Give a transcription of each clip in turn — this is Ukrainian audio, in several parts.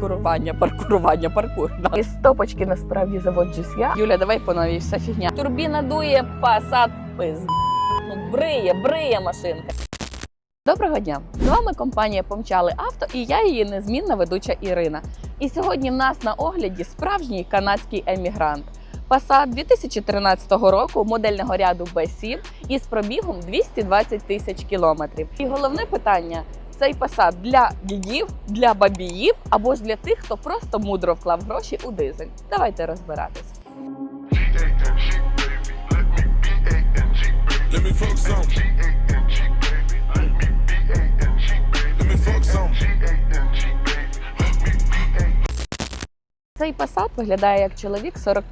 паркурування, паркурування, паркур. Да. І стопочки насправді заводжусь я. Юля, давай по новій вся фігня. Турбіна дує, пасад пиз. Ну, бриє, бриє машинка. Доброго дня! З вами компанія Помчали Авто і я її незмінна ведуча Ірина. І сьогодні в нас на огляді справжній канадський емігрант. Passat 2013 року модельного ряду B7 із пробігом 220 тисяч кілометрів. І головне питання: цей Passat для дідів, для бабіїв або ж для тих, хто просто мудро вклав гроші у дизель. Давайте розбиратись. Цей Passat виглядає як чоловік 40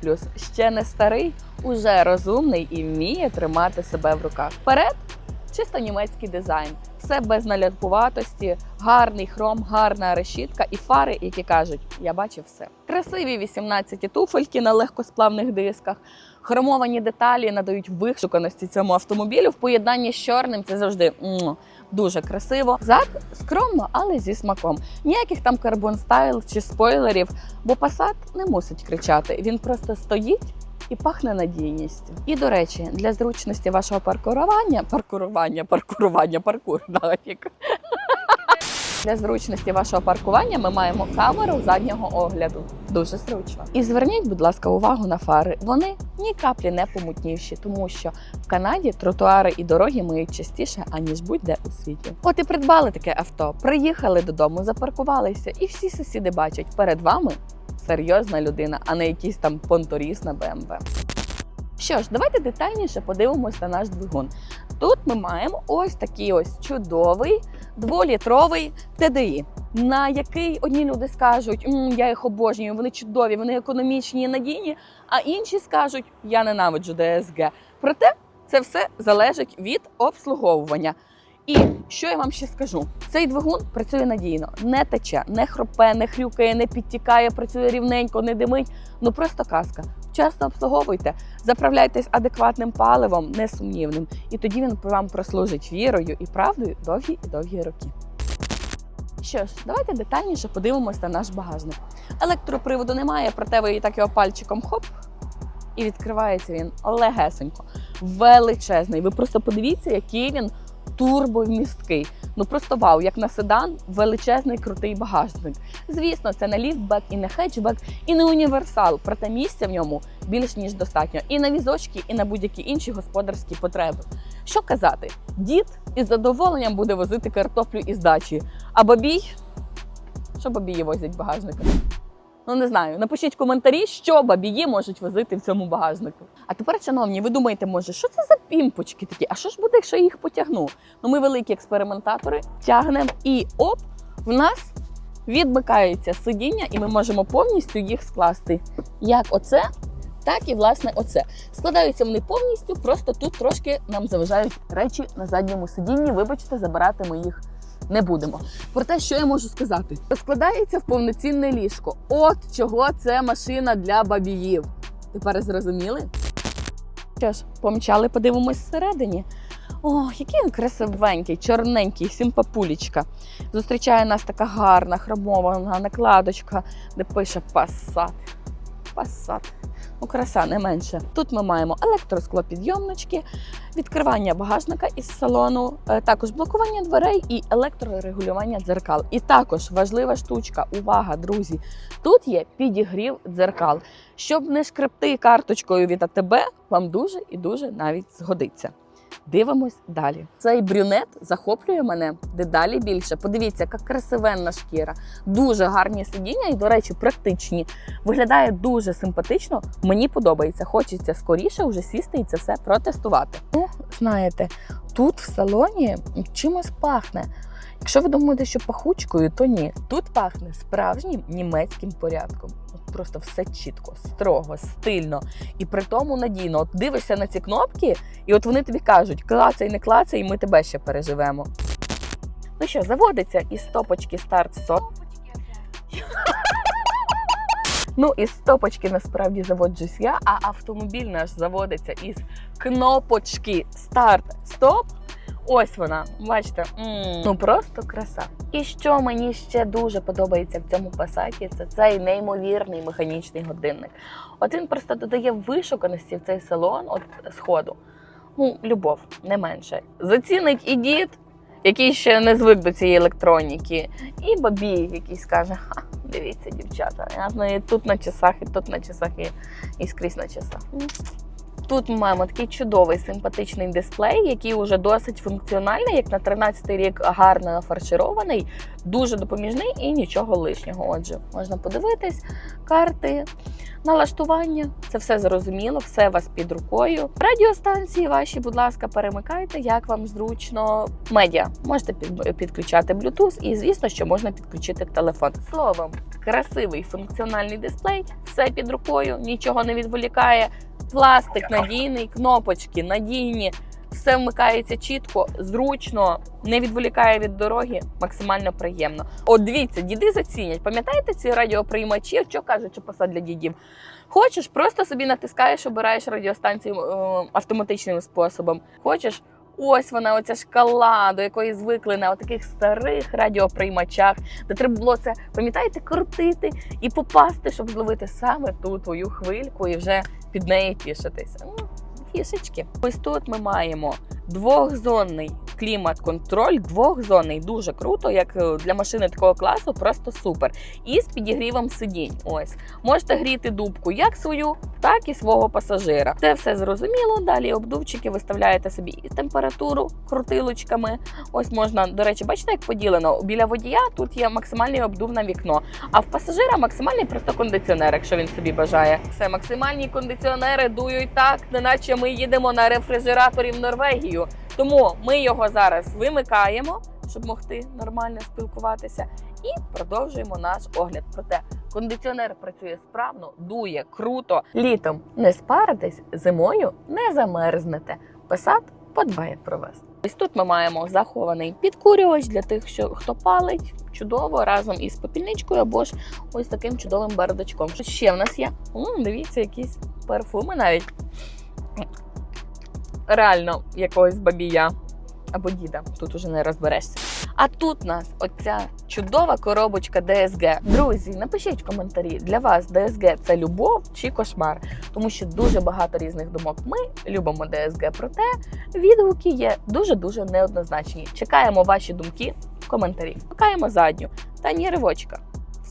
ще не старий, уже розумний і вміє тримати себе в руках. Вперед чисто німецький дизайн, все без налякуватості, гарний хром, гарна решітка і фари, які кажуть: я бачив все. Красиві 18 туфельки на легкосплавних дисках. Хромовані деталі надають вишуканості цьому автомобілю в поєднанні з чорним. Це завжди дуже красиво. Зад скромно, але зі смаком. Ніяких там карбон стайл чи спойлерів, бо Passat не мусить кричати. Він просто стоїть. І пахне надійністю. І до речі, для зручності вашого паркурування, паркурування, паркурування, паркур нафік. Для зручності вашого паркування ми маємо камеру заднього огляду. Дуже зручно. І зверніть, будь ласка, увагу на фари. Вони ні каплі не помутніші, тому що в Канаді тротуари і дороги миють частіше, аніж будь-де у світі. От і придбали таке авто, приїхали додому, запаркувалися, і всі сусіди бачать перед вами серйозна людина, а не якийсь там понторіс на БМВ. Що ж, давайте детальніше подивимося на наш двигун. Тут ми маємо ось такий ось чудовий дволітровий TDI, на який одні люди скажуть, «М, я їх обожнюю, вони чудові, вони економічні і надійні, а інші скажуть, я ненавиджу ДСГ. Проте це все залежить від обслуговування. І що я вам ще скажу? Цей двигун працює надійно, не тече, не хропе, не хрюкає, не підтікає, працює рівненько, не димить. Ну просто казка. Вчасно обслуговуйте, заправляйтесь адекватним паливом, несумнівним, і тоді він вам прослужить вірою і правдою довгі і довгі роки. Що ж, давайте детальніше подивимося на наш багажник. Електроприводу немає, проте ви і так його пальчиком хоп. І відкривається він легесенько, величезний. Ви просто подивіться, який він турбовмісткий. Ну просто вау, як на седан, величезний крутий багажник. Звісно, це не ліфтбек і не хетчбек, і не універсал, проте місця в ньому більш ніж достатньо. І на візочки, і на будь-які інші господарські потреби. Що казати, дід із задоволенням буде возити картоплю із дачі, а бабій, що бабії возять багажником? Ну не знаю. Напишіть коментарі, що бабії можуть возити в цьому багажнику. А тепер, шановні, ви думаєте, може, що це за пімпочки такі? А що ж буде, якщо я їх потягну? Ну, ми великі експериментатори, тягнемо і оп, в нас відмикається сидіння, і ми можемо повністю їх скласти. Як оце, так і власне оце. Складаються вони повністю, просто тут трошки нам заважають речі на задньому сидінні. Вибачте, забирати ми їх не будемо. Про те, що я можу сказати, складається в повноцінне ліжко. От чого це машина для бабіїв. Тепер зрозуміли? Що ж, помчали, подивимось всередині. Ох, який він красивенький, чорненький, симпапулічка. Зустрічає нас така гарна, хромована накладочка, де пише Passat. Passat. Ну, краса не менше. Тут ми маємо електросклопідйомнички, відкривання багажника із салону, е, також блокування дверей і електрорегулювання дзеркал. І також важлива штучка, увага, друзі! Тут є підігрів дзеркал. Щоб не шкребти карточкою від АТБ, вам дуже і дуже навіть згодиться. Дивимось далі. Цей брюнет захоплює мене дедалі більше. Подивіться, яка красивенна шкіра, дуже гарні сидіння і, до речі, практичні. Виглядає дуже симпатично. Мені подобається. Хочеться скоріше вже сісти і це все протестувати. Ну, знаєте, тут в салоні чимось пахне. Якщо ви думаєте, що пахучкою, то ні. Тут пахне справжнім німецьким порядком. От просто все чітко, строго, стильно і при тому надійно. От дивишся на ці кнопки, і от вони тобі кажуть: клацай, не клацай, і ми тебе ще переживемо. Ну що, заводиться із стопочки старт стоп. Ну, із стопочки насправді заводжусь я, а автомобіль наш заводиться із кнопочки старт-стоп. Ось вона, бачите, м, ну просто краса. І що мені ще дуже подобається в цьому пасаті, це цей неймовірний механічний годинник. От він просто додає вишуканості в цей салон, от сходу. Ну, любов, не менше. Зацінить і дід, який ще не звик до цієї електроніки, і бабій, який скаже: Ха, дивіться, дівчата, я знаю, і тут на часах, і тут на часах, і, і скрізь на часах. Тут ми маємо такий чудовий симпатичний дисплей, який уже досить функціональний, як на 13-й рік гарно нафарширований, дуже допоміжний і нічого лишнього. Отже, можна подивитись, карти, налаштування, це все зрозуміло, все у вас під рукою. Радіостанції ваші, будь ласка, перемикайте, як вам зручно. Медіа можете підключати Bluetooth і, звісно, що можна підключити телефон. Словом, красивий функціональний дисплей, все під рукою, нічого не відволікає. Пластик надійний, кнопочки надійні, все вмикається чітко, зручно, не відволікає від дороги, максимально приємно. От дивіться, діди зацінять. Пам'ятаєте ці радіоприймачі? Що що посад для дідів? Хочеш, просто собі натискаєш, обираєш радіостанцію е, автоматичним способом. Хочеш. Ось вона, оця шкала, до якої звикли на таких старих радіоприймачах, де треба було це, пам'ятаєте, крутити і попасти, щоб зловити саме ту твою хвильку і вже під неї тішитися. Фішечки. Ось тут ми маємо двохзонний клімат-контроль, двохзонний, дуже круто, як е, для машини такого класу, просто супер. І з підігрівом сидінь. Ось можете гріти дубку як свою, так і свого пасажира. Це все зрозуміло. Далі обдувчики виставляєте собі і температуру крутилочками. Ось можна, до речі, бачите, як поділено. Біля водія тут є максимальний обдув на вікно, а в пасажира максимальний просто кондиціонер, якщо він собі бажає. Все, максимальні кондиціонери дують так, неначе ми їдемо на рефрижераторі в Норвегію. Тому ми його зараз вимикаємо, щоб могти нормально спілкуватися, і продовжуємо наш огляд. Проте кондиціонер працює справно, дує круто. Літом не спаритесь, зимою не замерзнете. Песат подбає про вас. Ось тут ми маємо захований підкурювач для тих, що хто палить чудово разом із попільничкою або ж ось таким чудовим бардачком. Що ще в нас є? М, дивіться, якісь парфуми навіть реально якогось бабія або діда. Тут уже не розберешся. А тут нас оця чудова коробочка DSG. Друзі, напишіть в коментарі для вас DSG це любов чи кошмар, тому що дуже багато різних думок. Ми любимо DSG, проте відгуки є дуже дуже неоднозначні. Чекаємо ваші думки в коментарі. Шукаємо задню та ні ривочка.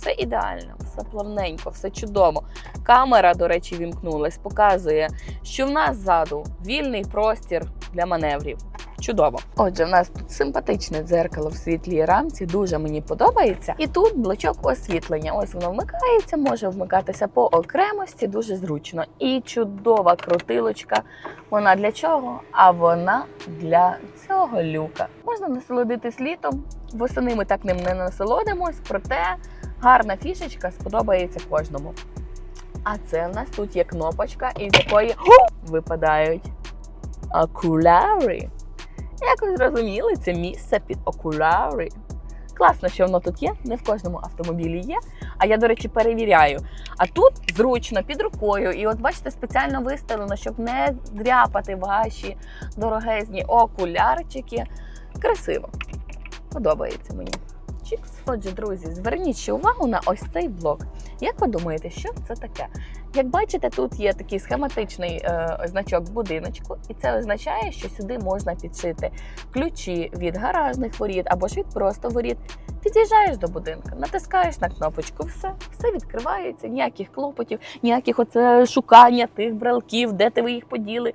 Все ідеально, все плавненько, все чудово. Камера, до речі, вімкнулась, показує, що в нас ззаду вільний простір для маневрів. Чудово. Отже, в нас тут симпатичне дзеркало в світлій рамці, дуже мені подобається. І тут блочок освітлення. Ось воно вмикається, може вмикатися по окремості, дуже зручно. І чудова крутилочка. Вона для чого? А вона для цього люка. Можна насолодитись літом. Восени ми так ним не насолодимось, проте гарна фішечка сподобається кожному. А це в нас тут є кнопочка, із якої випадають окуляри. Як ви зрозуміли, це місце під окуляри. Класно, що воно тут є, не в кожному автомобілі є. А я, до речі, перевіряю. А тут зручно під рукою. І от бачите, спеціально виставлено, щоб не дряпати ваші дорогезні окулярчики. Красиво. Подобається мені. Чікс. Отже, друзі, зверніть увагу на ось цей блок. Як ви думаєте, що це таке? Як бачите, тут є такий схематичний е, значок будиночку, і це означає, що сюди можна підшити ключі від гаражних воріт або ж від просто воріт. Під'їжджаєш до будинку, натискаєш на кнопочку, все, все відкривається, ніяких клопотів, ніяких оце шукання тих брелків, де ти ви їх поділи.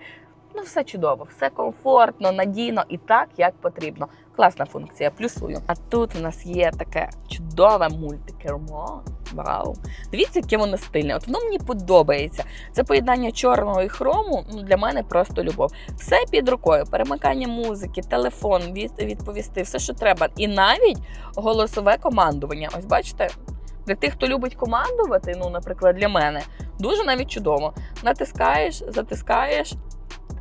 Ну, все чудово, все комфортно, надійно і так, як потрібно. Класна функція, плюсую. А тут у нас є таке чудове мультикермо. Вау! Дивіться, яке воно стильне. От воно мені подобається. Це поєднання чорного і хрому. Ну для мене просто любов. Все під рукою, перемикання музики, телефон, відповісти, все, що треба. І навіть голосове командування. Ось бачите. Для тих, хто любить командувати, ну, наприклад, для мене, дуже навіть чудово. Натискаєш, затискаєш,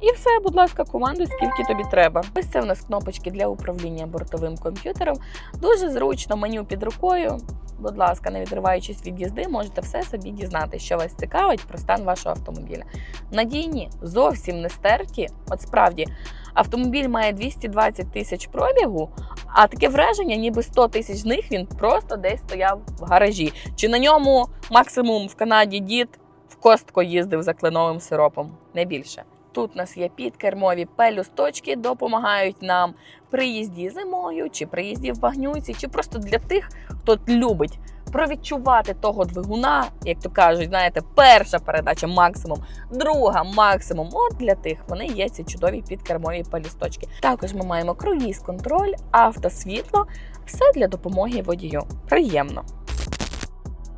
І все, будь ласка, командуй, скільки тобі треба. Ось це в нас кнопочки для управління бортовим комп'ютером. Дуже зручно, меню під рукою. Будь ласка, не відриваючись від їзди, можете все собі дізнати, що вас цікавить про стан вашого автомобіля. Надійні, зовсім не стерті. От справді, автомобіль має 220 тисяч пробігу, а таке враження, ніби 100 тисяч з них він просто десь стояв в гаражі. Чи на ньому максимум в Канаді дід в костко їздив за кленовим сиропом, не більше. Тут у нас є підкермові пелюсточки, допомагають нам при їзді зимою, чи при їзді в багнюці, чи просто для тих, хто любить провідчувати того двигуна, як то кажуть, знаєте, перша передача максимум, друга максимум. От для тих вони є ці чудові підкермові пелюсточки. Також ми маємо круїз контроль, автосвітло, все для допомоги водію. Приємно.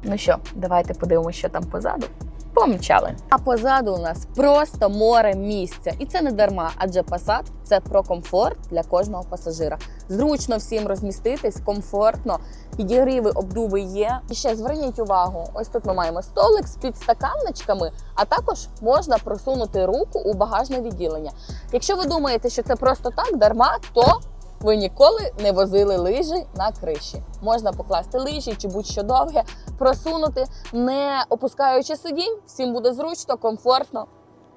Ну що, давайте подивимося, що там позаду. Помчали. А позаду у нас просто море місця. І це не дарма, адже Passat – це про комфорт для кожного пасажира. Зручно всім розміститись, комфортно, підігріви, обдуви є. І ще зверніть увагу: ось тут ми маємо столик з підстаканничками, а також можна просунути руку у багажне відділення. Якщо ви думаєте, що це просто так, дарма, то ви ніколи не возили лижі на криші. Можна покласти лижі чи будь-що довге, просунути, не опускаючи сидінь. Всім буде зручно, комфортно.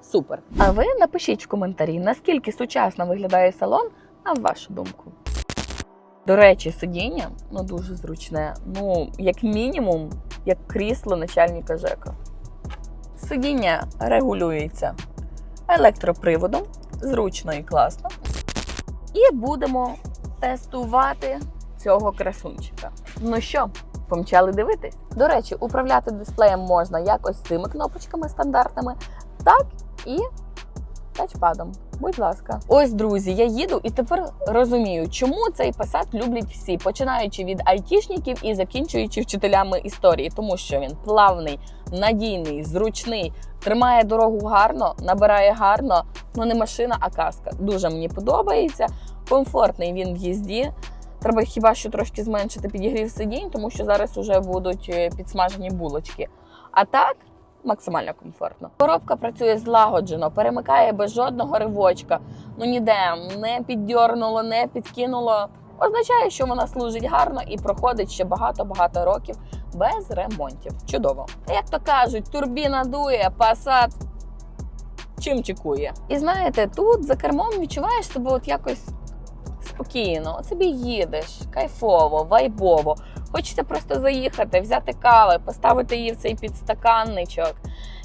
Супер. А ви напишіть в коментарі, наскільки сучасно виглядає салон, на вашу думку. До речі, сидіння ну дуже зручне. Ну, як мінімум, як крісло начальника ЖЕКа. Сидіння регулюється електроприводом, зручно і класно. І будемо тестувати цього красунчика. Ну що, помчали дивитись? До речі, управляти дисплеєм можна як ось цими кнопочками стандартними, так і тачпадом. Будь ласка, ось друзі, я їду і тепер розумію, чому цей Passat люблять всі, починаючи від айтішників і закінчуючи вчителями історії, тому що він плавний, надійний, зручний, тримає дорогу гарно, набирає гарно. Ну не машина, а каска. Дуже мені подобається. Комфортний він в їзді. Треба хіба що трошки зменшити підігрів сидінь, тому що зараз вже будуть е, підсмажені булочки. А так максимально комфортно. Коробка працює злагоджено, перемикає без жодного ривочка. Ну ніде не піддьорнуло, не підкинуло. Означає, що вона служить гарно і проходить ще багато-багато років без ремонтів. Чудово. Як то кажуть, турбіна дує, пасад чим чекує. І знаєте, тут за кермом відчуваєш себе от якось спокійно. От собі їдеш, кайфово, вайбово. Хочеться просто заїхати, взяти кави, поставити її в цей підстаканничок.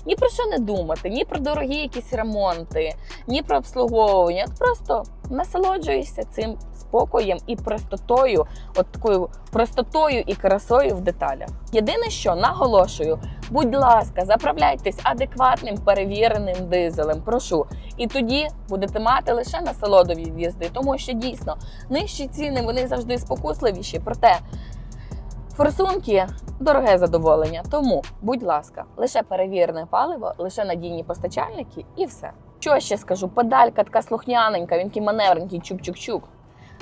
Ні про що не думати, ні про дорогі якісь ремонти, ні про обслуговування. От просто насолоджуєшся цим спокоєм і простотою, от такою простотою і красою в деталях. Єдине, що наголошую, будь ласка, заправляйтесь адекватним перевіреним дизелем. Прошу. І тоді будете мати лише насолоду від тому що дійсно нижчі ціни вони завжди спокусливіші. Проте форсунки дороге задоволення. Тому, будь ласка, лише перевірене паливо, лише надійні постачальники і все. Що ще скажу? Педалька така слухняненька, він такий маневренький, чук-чук-чук.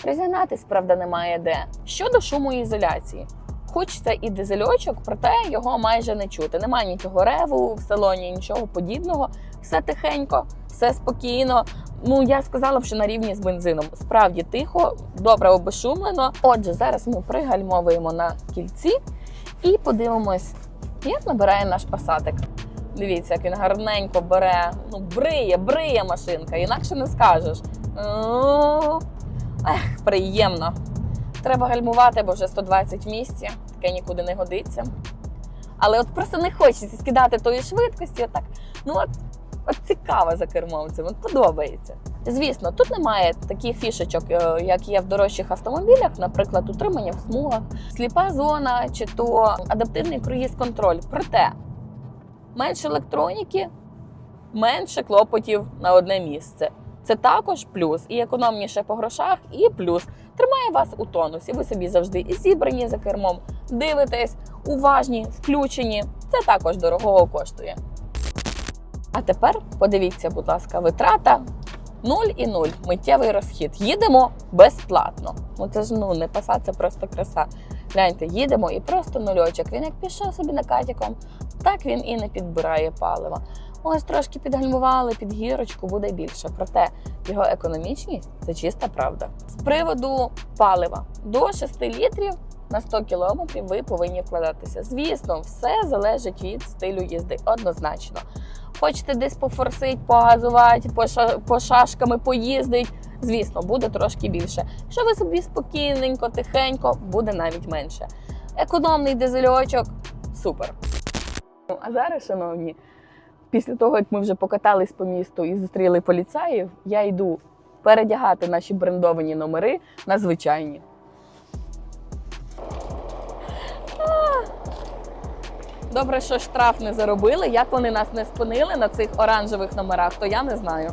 Розігнатись, правда, немає де. Щодо шумоізоляції. Хоч це і дизельочок, проте його майже не чути. Немає нічого реву в салоні, нічого подібного. Все тихенько, все спокійно. Ну я сказала що на рівні з бензином. Справді тихо, добре обешумлено. Отже, зараз ми пригальмовуємо на кільці і подивимось, як набирає наш пасатик. Дивіться, як він гарненько бере. Ну, бриє, бриє машинка, інакше не скажеш. Ех, приємно. Треба гальмувати, бо вже 120 в місці, таке нікуди не годиться. Але от просто не хочеться скидати тої швидкості. Отак, ну от, от цікаво за кермом цим, от подобається. Звісно, тут немає таких фішечок, е, як є в дорожчих автомобілях, наприклад, утримання в смугах, сліпа зона чи то адаптивний круїз-контроль. Проте менше електроніки, менше клопотів на одне місце. Це також плюс і економніше по грошах, і плюс тримає вас у тонусі. Ви собі завжди і зібрані за кермом, дивитесь, уважні, включені. Це також дорогого коштує. А тепер подивіться, будь ласка, витрата 0 і 0. Миттєвий розхід. Їдемо безплатно. Ну це ж ну не паса, це просто краса. Гляньте, їдемо і просто нульочок. Він як пішов собі накатіком, так він і не підбирає палива. Ось трошки підгальмували під гірочку, буде більше. Проте його економічність це чиста правда. З приводу палива до 6 літрів на 100 кілометрів ви повинні вкладатися. Звісно, все залежить від стилю їзди, однозначно. Хочете десь пофорсить, погазувати, поша- пошашками поїздить. Звісно, буде трошки більше. Якщо ви собі спокійненько, тихенько, буде навіть менше. Економний дизельочок супер. Ну, А зараз, шановні, після того, як ми вже покатались по місту і зустріли поліцаїв, я йду передягати наші брендовані номери на звичайні. Добре, що штраф не заробили. Як вони нас не спинили на цих оранжевих номерах, то я не знаю.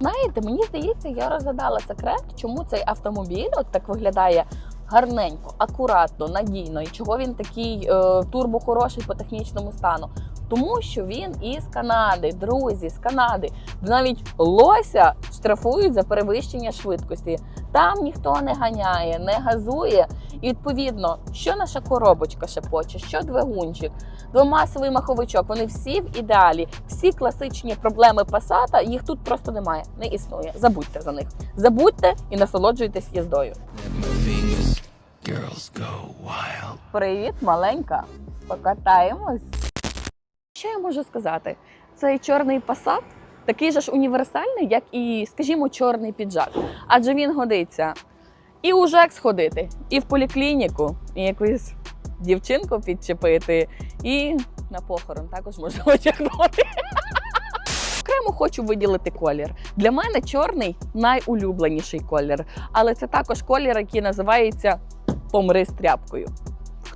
Знаєте, мені здається, я розгадала секрет, чому цей автомобіль от так виглядає гарненько, акуратно, надійно, і чого він такий е, турбо хороший по технічному стану. Тому що він із Канади, друзі, з Канади. Навіть лося штрафують за перевищення швидкості. Там ніхто не ганяє, не газує. І відповідно, що наша коробочка шепоче, що двигунчик, двомасовий маховичок. Вони всі в ідеалі. Всі класичні проблеми Passat, їх тут просто немає, не існує. Забудьте за них. Забудьте і насолоджуйтесь їздою. girls go wild. Привіт, маленька. Покатаємось. Що я можу сказати? Цей чорний Passat такий же ж універсальний, як і, скажімо, чорний піджак. Адже він годиться і у ЖЕК сходити, і в поліклініку, і якусь дівчинку підчепити, і на похорон також можна одягнути. Окремо хочу виділити колір. Для мене чорний найулюбленіший колір, але це також колір, який називається помри з тряпкою.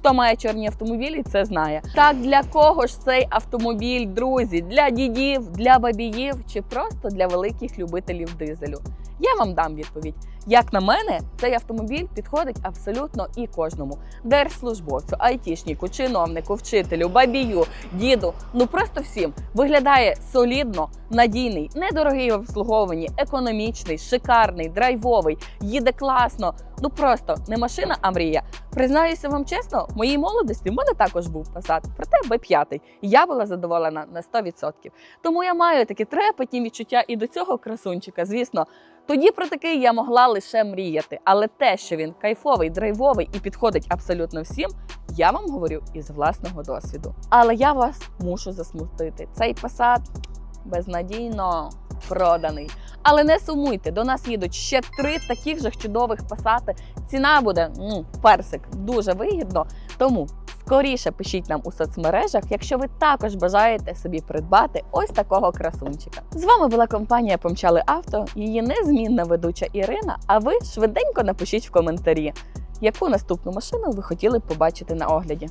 Хто має чорні автомобілі, це знає. Так для кого ж цей автомобіль, друзі? Для дідів, для бабіїв чи просто для великих любителів дизелю? Я вам дам відповідь. Як на мене, цей автомобіль підходить абсолютно і кожному: держслужбовцю, айтішнику, чиновнику, вчителю, бабію, діду. Ну просто всім виглядає солідно, надійний, недорогий в обслуговуванні, економічний, шикарний, драйвовий, їде класно. Ну просто не машина, а мрія. Признаюся вам чесно, в моїй молодості в мене також був Passat, проте Б5. І я була задоволена на 100%. Тому я маю такі трепетні відчуття і до цього красунчика. Звісно, тоді про такий я могла лише мріяти. Але те, що він кайфовий, драйвовий і підходить абсолютно всім, я вам говорю із власного досвіду. Але я вас мушу засмутити. Цей Passat безнадійно проданий. Але не сумуйте, до нас їдуть ще три таких же чудових пасати. Ціна буде м, персик дуже вигідно. Тому скоріше пишіть нам у соцмережах, якщо ви також бажаєте собі придбати ось такого красунчика. З вами була компанія Помчали Авто, її незмінна ведуча Ірина. А ви швиденько напишіть в коментарі, яку наступну машину ви хотіли б побачити на огляді.